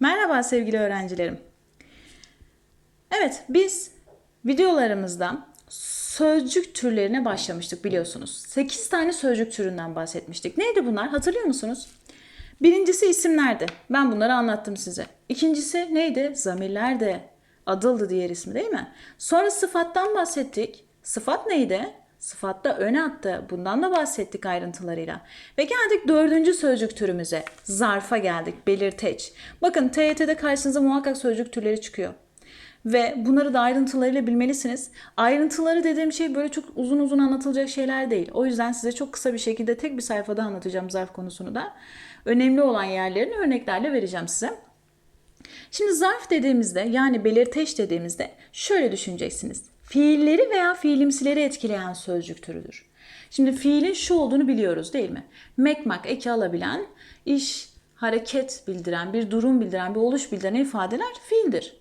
Merhaba sevgili öğrencilerim. Evet, biz videolarımızda sözcük türlerine başlamıştık biliyorsunuz. 8 tane sözcük türünden bahsetmiştik. Neydi bunlar? Hatırlıyor musunuz? Birincisi isimlerdi. Ben bunları anlattım size. İkincisi neydi? Zamirlerdi. Adıldı diğer ismi değil mi? Sonra sıfattan bahsettik. Sıfat neydi? Sıfatta öne attı. Bundan da bahsettik ayrıntılarıyla. Ve geldik dördüncü sözcük türümüze. Zarfa geldik. Belirteç. Bakın TYT'de karşınıza muhakkak sözcük türleri çıkıyor. Ve bunları da ayrıntılarıyla bilmelisiniz. Ayrıntıları dediğim şey böyle çok uzun uzun anlatılacak şeyler değil. O yüzden size çok kısa bir şekilde tek bir sayfada anlatacağım zarf konusunu da. Önemli olan yerlerini örneklerle vereceğim size. Şimdi zarf dediğimizde yani belirteç dediğimizde şöyle düşüneceksiniz. Fiilleri veya fiilimsileri etkileyen sözcük türüdür. Şimdi fiilin şu olduğunu biliyoruz değil mi? Mekmak eki alabilen, iş, hareket bildiren, bir durum bildiren, bir oluş bildiren ifadeler fiildir.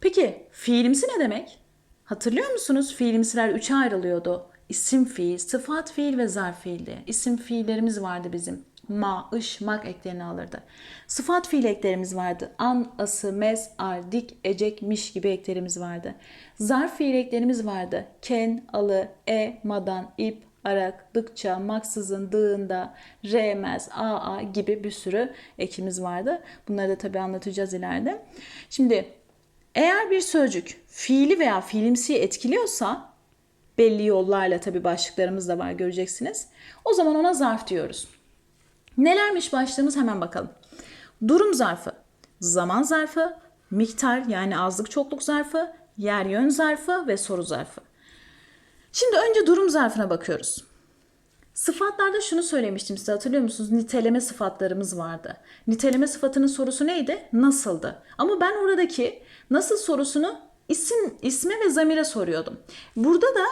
Peki fiilimsi ne demek? Hatırlıyor musunuz? Fiilimsiler üçe ayrılıyordu. İsim fiil, sıfat fiil ve zarf fiil diye. İsim fiillerimiz vardı bizim. Ma, ış, mak eklerini alırdı. Sıfat fiil eklerimiz vardı. An, ası, mes, ar, dik, ecek, miş gibi eklerimiz vardı. Zarf fiil eklerimiz vardı. Ken, alı, e, madan, ip, arak, dıkça, maksızın, dığında, remez, aa gibi bir sürü ekimiz vardı. Bunları da tabii anlatacağız ileride. Şimdi eğer bir sözcük fiili veya fiilimsiyi etkiliyorsa belli yollarla tabi başlıklarımız da var göreceksiniz. O zaman ona zarf diyoruz. Nelermiş başlığımız hemen bakalım. Durum zarfı, zaman zarfı, miktar yani azlık çokluk zarfı, yer yön zarfı ve soru zarfı. Şimdi önce durum zarfına bakıyoruz. Sıfatlarda şunu söylemiştim size hatırlıyor musunuz? Niteleme sıfatlarımız vardı. Niteleme sıfatının sorusu neydi? Nasıldı? Ama ben oradaki nasıl sorusunu isim, isme ve zamire soruyordum. Burada da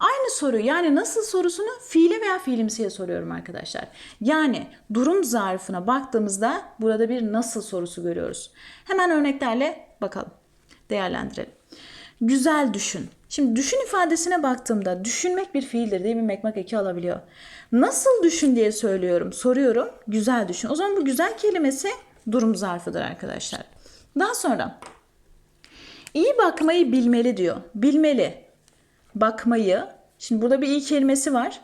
aynı soruyu yani nasıl sorusunu fiile veya fiilimsiye soruyorum arkadaşlar. Yani durum zarfına baktığımızda burada bir nasıl sorusu görüyoruz. Hemen örneklerle bakalım. Değerlendirelim. Güzel düşün. Şimdi düşün ifadesine baktığımda düşünmek bir fiildir değil mi? Mekmak eki alabiliyor. Nasıl düşün diye söylüyorum, soruyorum. Güzel düşün. O zaman bu güzel kelimesi durum zarfıdır arkadaşlar. Daha sonra iyi bakmayı bilmeli diyor. Bilmeli. Bakmayı. Şimdi burada bir iyi kelimesi var.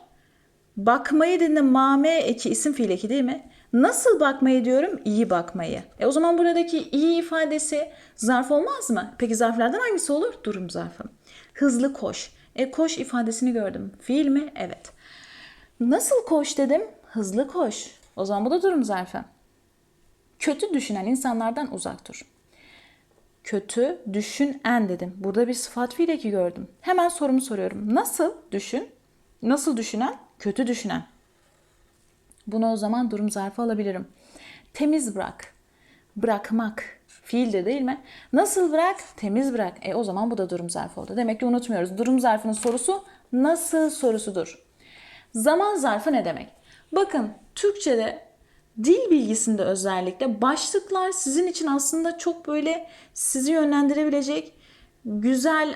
Bakmayı dediğinde mame eki isim fiil eki değil mi? Nasıl bakmayı diyorum? İyi bakmayı. E o zaman buradaki iyi ifadesi zarf olmaz mı? Peki zarflardan hangisi olur? Durum zarfı. Hızlı koş. E koş ifadesini gördüm. Fiil mi? Evet. Nasıl koş dedim? Hızlı koş. O zaman bu da durum zarfı. Kötü düşünen insanlardan uzak dur. Kötü düşünen dedim. Burada bir sıfat fiil gördüm. Hemen sorumu soruyorum. Nasıl düşün? Nasıl düşünen? Kötü düşünen. Bunu o zaman durum zarfı alabilirim. Temiz bırak. Bırakmak. Fiildir değil mi? Nasıl bırak? Temiz bırak. E o zaman bu da durum zarfı oldu. Demek ki unutmuyoruz. Durum zarfının sorusu nasıl sorusudur. Zaman zarfı ne demek? Bakın Türkçe'de dil bilgisinde özellikle başlıklar sizin için aslında çok böyle sizi yönlendirebilecek güzel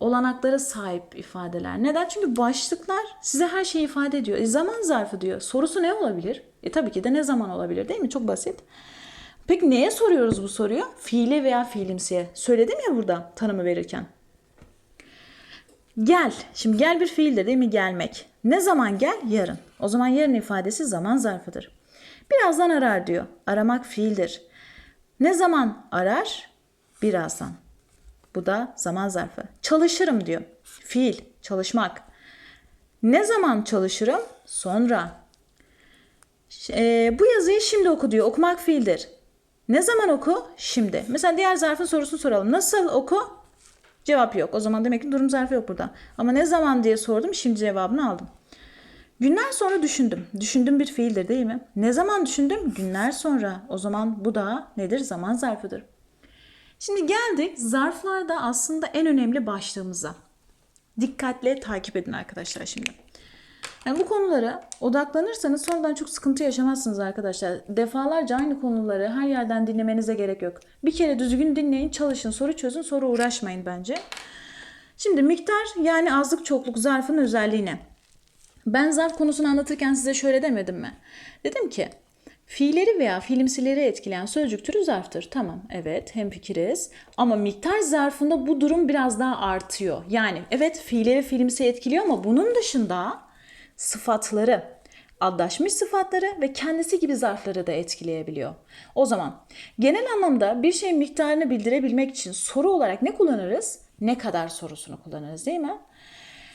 olanaklara sahip ifadeler. Neden? Çünkü başlıklar size her şeyi ifade ediyor. E, zaman zarfı diyor. Sorusu ne olabilir? E tabii ki de ne zaman olabilir değil mi? Çok basit. Peki neye soruyoruz bu soruyu? Fiile veya fiilimsiye. Söyledim ya burada tanımı verirken. Gel. Şimdi gel bir fiildir değil mi? Gelmek. Ne zaman gel? Yarın. O zaman yarın ifadesi zaman zarfıdır. Birazdan arar diyor. Aramak fiildir. Ne zaman arar? Birazdan. Bu da zaman zarfı. Çalışırım diyor. Fiil, çalışmak. Ne zaman çalışırım? Sonra. E, bu yazıyı şimdi oku diyor. Okumak fiildir. Ne zaman oku? Şimdi. Mesela diğer zarfın sorusunu soralım. Nasıl oku? Cevap yok. O zaman demek ki durum zarfı yok burada. Ama ne zaman diye sordum. Şimdi cevabını aldım. Günler sonra düşündüm. Düşündüm bir fiildir değil mi? Ne zaman düşündüm? Günler sonra. O zaman bu da nedir? Zaman zarfıdır. Şimdi geldik zarflarda aslında en önemli başlığımıza. Dikkatle takip edin arkadaşlar şimdi. Yani bu konulara odaklanırsanız sonradan çok sıkıntı yaşamazsınız arkadaşlar. Defalarca aynı konuları her yerden dinlemenize gerek yok. Bir kere düzgün dinleyin, çalışın, soru çözün, sonra uğraşmayın bence. Şimdi miktar yani azlık çokluk zarfın özelliğine. Ben zarf konusunu anlatırken size şöyle demedim mi? Dedim ki Fiilleri veya fiilimsileri etkileyen sözcük türü zarftır. Tamam, evet, hemfikiriz. Ama miktar zarfında bu durum biraz daha artıyor. Yani evet fiilleri fiilimsi etkiliyor ama bunun dışında sıfatları, adlaşmış sıfatları ve kendisi gibi zarfları da etkileyebiliyor. O zaman genel anlamda bir şeyin miktarını bildirebilmek için soru olarak ne kullanırız? Ne kadar sorusunu kullanırız değil mi?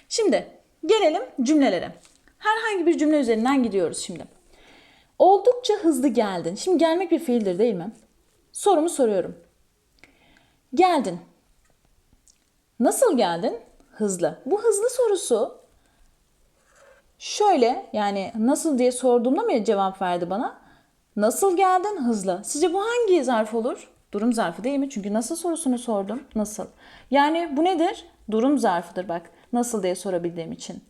Şimdi gelelim cümlelere. Herhangi bir cümle üzerinden gidiyoruz şimdi. Oldukça hızlı geldin. Şimdi gelmek bir fiildir değil mi? Sorumu soruyorum. Geldin. Nasıl geldin? Hızlı. Bu hızlı sorusu şöyle yani nasıl diye sorduğumda mı cevap verdi bana? Nasıl geldin? Hızlı. Sizce bu hangi zarf olur? Durum zarfı değil mi? Çünkü nasıl sorusunu sordum. Nasıl? Yani bu nedir? Durum zarfıdır bak. Nasıl diye sorabildiğim için.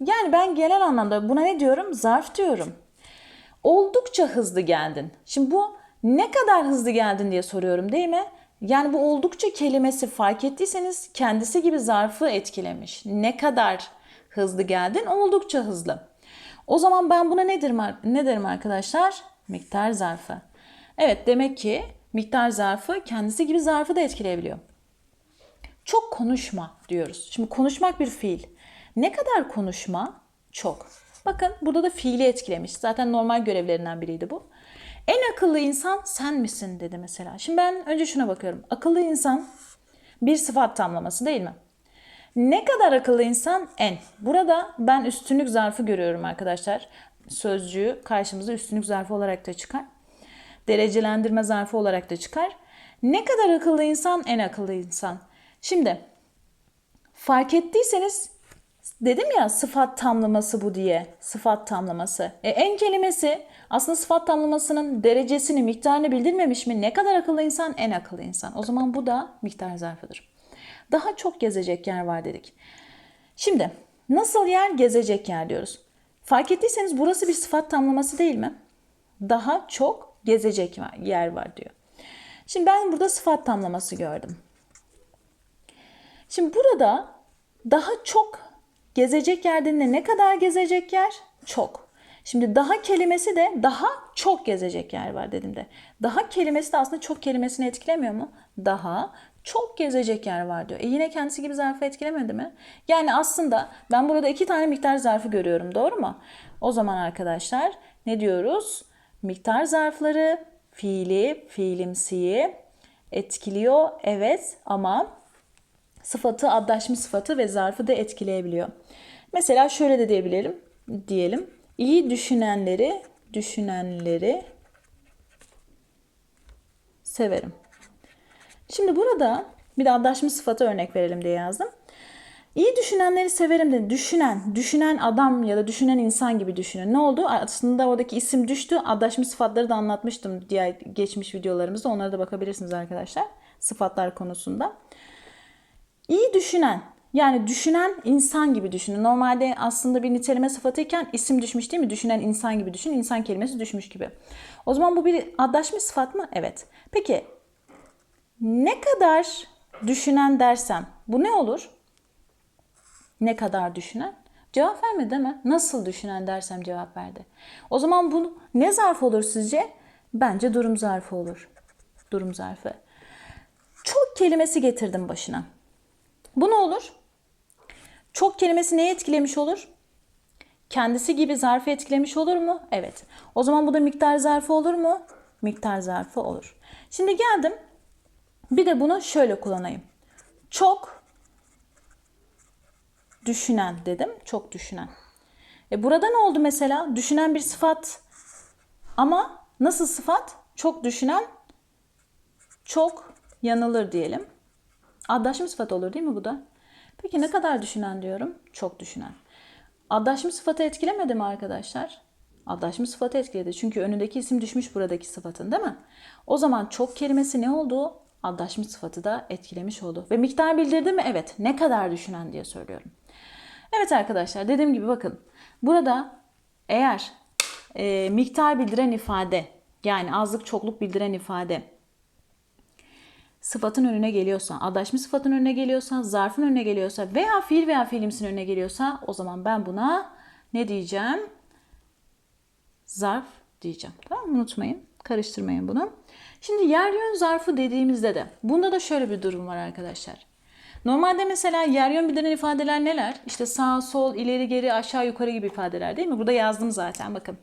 Yani ben genel anlamda buna ne diyorum? Zarf diyorum. Oldukça hızlı geldin. Şimdi bu ne kadar hızlı geldin diye soruyorum değil mi? Yani bu oldukça kelimesi fark ettiyseniz kendisi gibi zarfı etkilemiş. Ne kadar hızlı geldin? Oldukça hızlı. O zaman ben buna ne derim, ne derim arkadaşlar? Miktar zarfı. Evet demek ki miktar zarfı kendisi gibi zarfı da etkileyebiliyor. Çok konuşma diyoruz. Şimdi konuşmak bir fiil. Ne kadar konuşma? Çok. Bakın burada da fiili etkilemiş. Zaten normal görevlerinden biriydi bu. En akıllı insan sen misin dedi mesela. Şimdi ben önce şuna bakıyorum. Akıllı insan bir sıfat tamlaması değil mi? Ne kadar akıllı insan? En. Burada ben üstünlük zarfı görüyorum arkadaşlar. Sözcüğü karşımıza üstünlük zarfı olarak da çıkar. Derecelendirme zarfı olarak da çıkar. Ne kadar akıllı insan? En akıllı insan. Şimdi fark ettiyseniz dedim ya sıfat tamlaması bu diye. Sıfat tamlaması. E, en kelimesi aslında sıfat tamlamasının derecesini, miktarını bildirmemiş mi? Ne kadar akıllı insan? En akıllı insan. O zaman bu da miktar zarfıdır. Daha çok gezecek yer var dedik. Şimdi nasıl yer gezecek yer diyoruz. Fark ettiyseniz burası bir sıfat tamlaması değil mi? Daha çok gezecek yer var diyor. Şimdi ben burada sıfat tamlaması gördüm. Şimdi burada daha çok gezecek yer dediğinde ne kadar gezecek yer? Çok. Şimdi daha kelimesi de daha çok gezecek yer var dediğimde. Daha kelimesi de aslında çok kelimesini etkilemiyor mu? Daha çok gezecek yer var diyor. E yine kendisi gibi zarfı etkilemedi mi? Yani aslında ben burada iki tane miktar zarfı görüyorum. Doğru mu? O zaman arkadaşlar ne diyoruz? Miktar zarfları fiili, fiilimsiyi etkiliyor. Evet ama sıfatı, addaşmış sıfatı ve zarfı da etkileyebiliyor. Mesela şöyle de diyebilirim. Diyelim. İyi düşünenleri, düşünenleri severim. Şimdi burada bir de addaşmış sıfatı örnek verelim diye yazdım. İyi düşünenleri severim dedi. Düşünen, düşünen adam ya da düşünen insan gibi düşünün. Ne oldu? Aslında oradaki isim düştü. Addaşmış sıfatları da anlatmıştım diğer geçmiş videolarımızda. Onlara da bakabilirsiniz arkadaşlar. Sıfatlar konusunda. İyi düşünen, yani düşünen insan gibi düşünün. Normalde aslında bir niteleme sıfatıyken isim düşmüş değil mi? Düşünen insan gibi düşün. İnsan kelimesi düşmüş gibi. O zaman bu bir addaşmış sıfat mı? Evet. Peki ne kadar düşünen dersem bu ne olur? Ne kadar düşünen? Cevap vermedi değil mi? Nasıl düşünen dersem cevap verdi. O zaman bu ne zarf olur sizce? Bence durum zarfı olur. Durum zarfı. Çok kelimesi getirdim başına. Bu ne olur? Çok kelimesi neyi etkilemiş olur? Kendisi gibi zarfı etkilemiş olur mu? Evet. O zaman bu da miktar zarfı olur mu? Miktar zarfı olur. Şimdi geldim. Bir de bunu şöyle kullanayım. Çok düşünen dedim. Çok düşünen. E burada ne oldu mesela? Düşünen bir sıfat. Ama nasıl sıfat? Çok düşünen çok yanılır diyelim. Addaşım sıfat olur değil mi bu da? Peki ne kadar düşünen diyorum? Çok düşünen. Addaşım sıfatı etkilemedi mi arkadaşlar? Addaşım sıfatı etkiledi. Çünkü önündeki isim düşmüş buradaki sıfatın değil mi? O zaman çok kelimesi ne oldu? Addaşmış sıfatı da etkilemiş oldu. Ve miktar bildirdi mi? Evet. Ne kadar düşünen diye söylüyorum. Evet arkadaşlar dediğim gibi bakın. Burada eğer e, miktar bildiren ifade yani azlık çokluk bildiren ifade sıfatın önüne geliyorsa, adaşmış sıfatın önüne geliyorsa, zarfın önüne geliyorsa veya fiil veya fiilimsin önüne geliyorsa o zaman ben buna ne diyeceğim? Zarf diyeceğim. Tamam mı? Unutmayın. Karıştırmayın bunu. Şimdi yer yön zarfı dediğimizde de bunda da şöyle bir durum var arkadaşlar. Normalde mesela yer yön bildiren ifadeler neler? İşte sağ, sol, ileri, geri, aşağı, yukarı gibi ifadeler değil mi? Burada yazdım zaten bakın.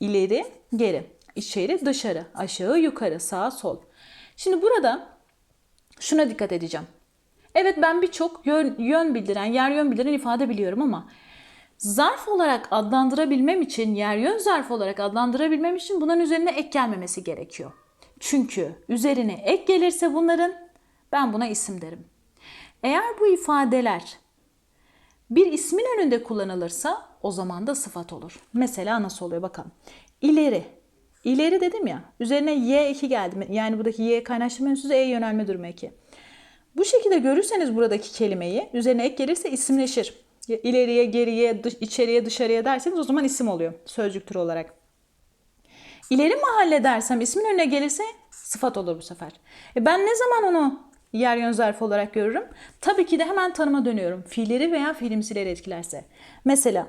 İleri, geri, içeri, dışarı, aşağı, yukarı, sağ, sol. Şimdi burada şuna dikkat edeceğim. Evet ben birçok yön, yön bildiren, yer yön bildiren ifade biliyorum ama zarf olarak adlandırabilmem için, yer yön zarf olarak adlandırabilmem için bunların üzerine ek gelmemesi gerekiyor. Çünkü üzerine ek gelirse bunların ben buna isim derim. Eğer bu ifadeler bir ismin önünde kullanılırsa o zaman da sıfat olur. Mesela nasıl oluyor bakalım. İleri. İleri dedim ya. Üzerine y eki geldi. Yani buradaki y kaynaştırma ünsüzü e yönelme durumu eki. Bu şekilde görürseniz buradaki kelimeyi üzerine ek gelirse isimleşir. İleriye, geriye, dış, içeriye, dışarıya derseniz o zaman isim oluyor sözcük türü olarak. İleri mahalle dersem ismin önüne gelirse sıfat olur bu sefer. E ben ne zaman onu yer yön zarfı olarak görürüm? Tabii ki de hemen tanıma dönüyorum. Fiilleri veya fiilimsileri etkilerse. Mesela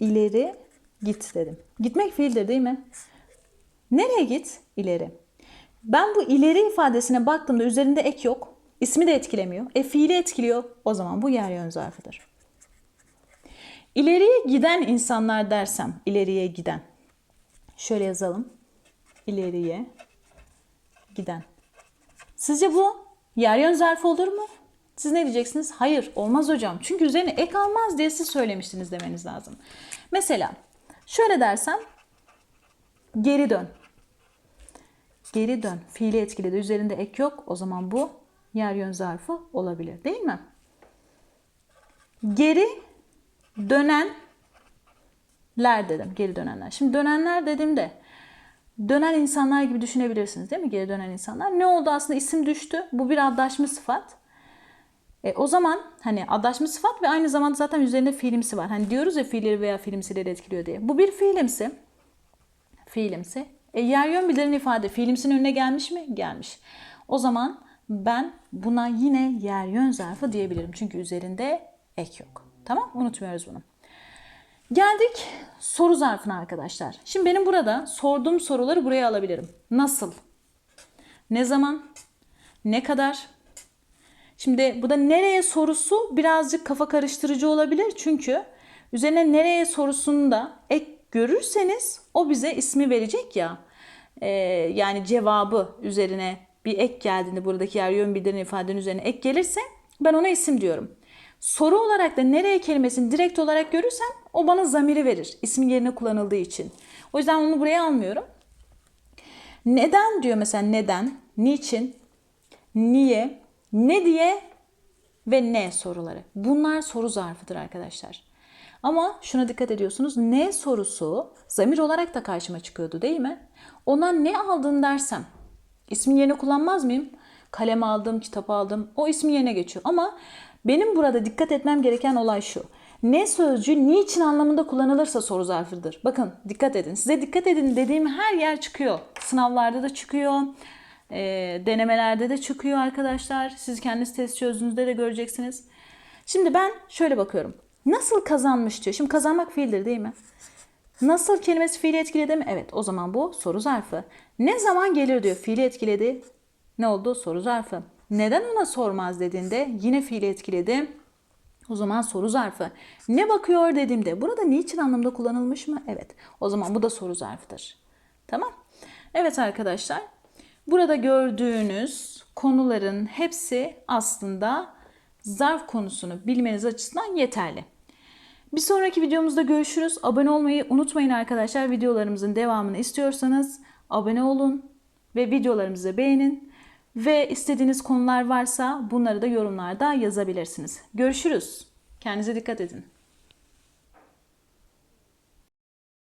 ileri git dedim. Gitmek fiildir değil mi? Nereye git? İleri. Ben bu ileri ifadesine baktığımda üzerinde ek yok. İsmi de etkilemiyor. E fiili etkiliyor. O zaman bu yer yön zarfıdır. İleriye giden insanlar dersem, ileriye giden. Şöyle yazalım. İleriye giden. Sizce bu yer yön zarfı olur mu? Siz ne diyeceksiniz? Hayır olmaz hocam. Çünkü üzerine ek almaz diye siz söylemiştiniz demeniz lazım. Mesela şöyle dersem geri dön. Geri dön. Fiili etkiledi. Üzerinde ek yok. O zaman bu yer yön zarfı olabilir. Değil mi? Geri dönenler dedim. Geri dönenler. Şimdi dönenler dediğimde dönen insanlar gibi düşünebilirsiniz değil mi? Geri dönen insanlar. Ne oldu aslında isim düştü. Bu bir adlaşma sıfat. E, o zaman hani adlaşma sıfat ve aynı zamanda zaten üzerinde fiilimsi var. Hani diyoruz ya fiilleri veya fiilimsileri etkiliyor diye. Bu bir fiilimsi. Fiilimsi. E, yer yön bildiren ifade fiilimsinin önüne gelmiş mi? Gelmiş. O zaman ben buna yine yer yön zarfı diyebilirim. Çünkü üzerinde ek yok. Tamam Unutmuyoruz bunu. Geldik soru zarfına arkadaşlar. Şimdi benim burada sorduğum soruları buraya alabilirim. Nasıl? Ne zaman? Ne kadar? Şimdi bu da nereye sorusu birazcık kafa karıştırıcı olabilir. Çünkü üzerine nereye sorusunu da ek görürseniz o bize ismi verecek ya. Ee, yani cevabı üzerine bir ek geldiğinde buradaki yer yön bildiren ifadenin üzerine ek gelirse ben ona isim diyorum. Soru olarak da nereye kelimesini direkt olarak görürsem o bana zamiri verir. İsmin yerine kullanıldığı için. O yüzden onu buraya almıyorum. Neden diyor mesela neden, niçin, niye, ne diye ve ne soruları. Bunlar soru zarfıdır arkadaşlar. Ama şuna dikkat ediyorsunuz. Ne sorusu zamir olarak da karşıma çıkıyordu değil mi? Ona ne aldın dersem ismin yerine kullanmaz mıyım? Kalem aldım, kitap aldım. O ismin yerine geçiyor. Ama benim burada dikkat etmem gereken olay şu. Ne sözcüğü niçin anlamında kullanılırsa soru zarfıdır. Bakın dikkat edin. Size dikkat edin dediğim her yer çıkıyor. Sınavlarda da çıkıyor. E, denemelerde de çıkıyor arkadaşlar. Siz kendiniz test çözdüğünüzde de göreceksiniz. Şimdi ben şöyle bakıyorum. Nasıl kazanmış diyor. Şimdi kazanmak fiildir değil mi? Nasıl kelimesi fiili etkiledi mi? Evet o zaman bu soru zarfı. Ne zaman gelir diyor. Fiili etkiledi. Ne oldu? Soru zarfı. Neden ona sormaz dediğinde yine fiili etkiledi. O zaman soru zarfı. Ne bakıyor dediğimde burada niçin anlamda kullanılmış mı? Evet. O zaman bu da soru zarfıdır. Tamam. Evet arkadaşlar. Burada gördüğünüz konuların hepsi aslında zarf konusunu bilmeniz açısından yeterli. Bir sonraki videomuzda görüşürüz. Abone olmayı unutmayın arkadaşlar. Videolarımızın devamını istiyorsanız abone olun ve videolarımızı beğenin. Ve istediğiniz konular varsa bunları da yorumlarda yazabilirsiniz. Görüşürüz. Kendinize dikkat edin.